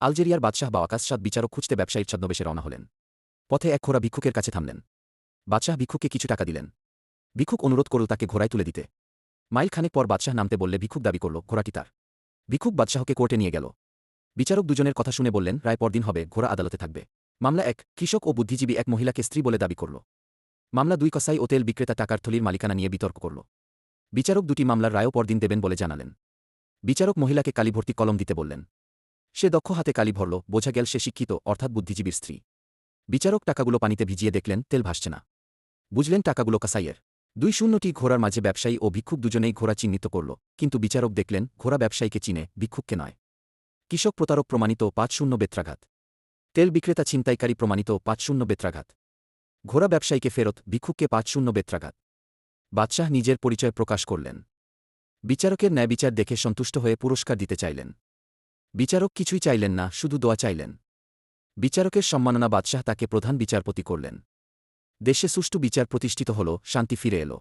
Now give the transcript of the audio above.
আলজেরিয়ার বাদশাহ বা আকাশসাদ বিচারক খুঁজতে ব্যবসায়ীর ছদ্মবেশে রওনা হলেন। পথে এক ঘোড়া ভিক্ষুকের কাছে থামলেন। বাদশাহ ভিক্ষুককে কিছু টাকা দিলেন। ভিক্ষুক অনুরোধ করল তাকে ঘোড়ায় তুলে দিতে। মাইল খানেক পর বাদশাহ নামতে বললে ভিক্ষুক দাবি করল, ঘোড়াটি তার। ভিক্ষুক বাদশাহকে কোর্টে নিয়ে গেল। বিচারক দুজনের কথা শুনে বললেন, রায় পরদিন হবে, ঘোড়া আদালতে থাকবে। মামলা এক, কৃষক ও বুদ্ধিজীবী এক মহিলাকে স্ত্রী বলে দাবি করল। মামলা দুই, কসাই ও তেল বিক্রেতা টাকার থলির মালিকানা নিয়ে বিতর্ক করল। বিচারক দুটি মামলার রায়ও পরদিন দেবেন বলে জানালেন। বিচারক মহিলাকে কালিভর্তি কলম দিতে বললেন। সে দক্ষ হাতে কালি ভরল, বোঝা গেল সে শিক্ষিত, অর্থাৎ বুদ্ধিজীবীর স্ত্রী। বিচারক টাকাগুলো পানিতে ভিজিয়ে দেখলেন, তেল ভাসছে না। বুঝলেন টাকাগুলো কাসাইয়ের। দুই শূন্যটি ঘোড়ার মাঝে ব্যবসায়ী ও ভিক্ষুক দুজনেই ঘোড়া চিহ্নিত করল, কিন্তু বিচারক দেখলেন, ঘোড়া ব্যবসায়ীকে চিনে, ভিক্ষুককে নয়। কৃষক প্রতারক প্রমাণিত পাঁচ শূন্য বেত্রাঘাত। তেল বিক্রেতা ছিনতাইকারী প্রমাণিত পাঁচ শূন্য বেত্রাঘাত। ঘোড়া ব্যবসায়ীকে ফেরত, ভিক্ষুককে পাঁচ শূন্য বেত্রাঘাত। বাদশাহ নিজের পরিচয় প্রকাশ করলেন। বিচারকের ন্যায়বিচার দেখে সন্তুষ্ট হয়ে পুরস্কার দিতে চাইলেন। বিচারক কিছুই চাইলেন না, শুধু দোয়া চাইলেন। বিচারকের সম্মাননা বাদশাহ তাকে প্রধান বিচারপতি করলেন। দেশে সুষ্ঠু বিচার প্রতিষ্ঠিত হল, শান্তি ফিরে এল।